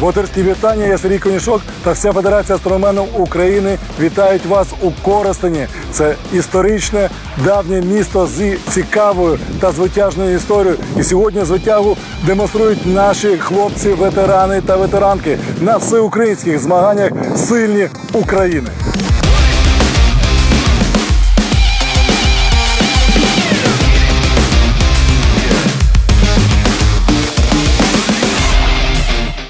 Моторські вітання, я Сергій Конішок та вся Федерація астрономенів України вітають вас у Коростені. Це історичне давнє місто з цікавою та звитяжною історією. І сьогодні звитягу демонструють наші хлопці, ветерани та ветеранки на всеукраїнських змаганнях Сильні України.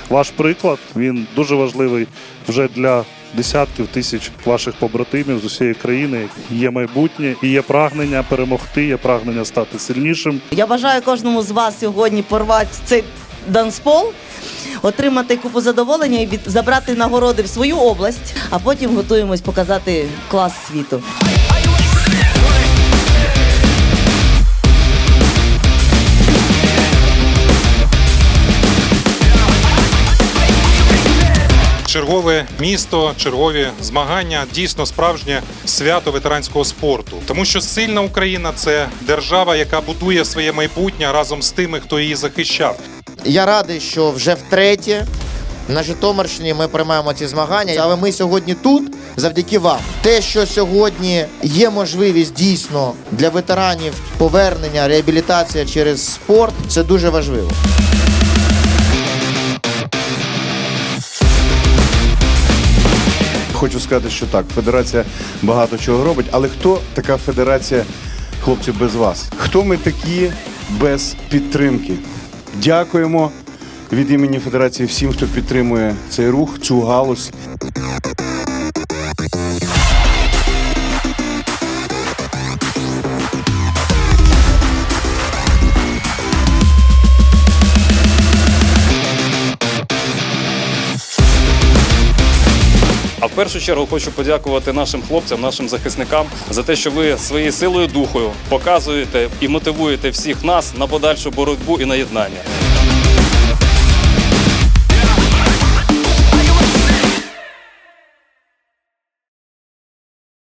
Ваш приклад він дуже важливий вже для десятків тисяч ваших побратимів з усієї країни. Є майбутнє і є прагнення перемогти, є прагнення стати сильнішим. Я бажаю кожному з вас сьогодні порвати цей данспол, отримати купу задоволення і від... забрати нагороди в свою область, а потім готуємось показати клас світу. Чергове місто, чергові змагання дійсно справжнє свято ветеранського спорту. Тому що сильна Україна це держава, яка будує своє майбутнє разом з тими, хто її захищав. Я радий, що вже втретє на Житомирщині ми приймаємо ці змагання, але ми сьогодні тут завдяки вам. Те, що сьогодні є можливість дійсно для ветеранів повернення, реабілітація через спорт, це дуже важливо. Хочу сказати, що так, федерація багато чого робить, але хто така федерація, хлопців без вас? Хто ми такі без підтримки? Дякуємо від імені федерації всім, хто підтримує цей рух, цю галузь. Першу чергу хочу подякувати нашим хлопцям, нашим захисникам за те, що ви своєю силою духою показуєте і мотивуєте всіх нас на подальшу боротьбу і на єднання.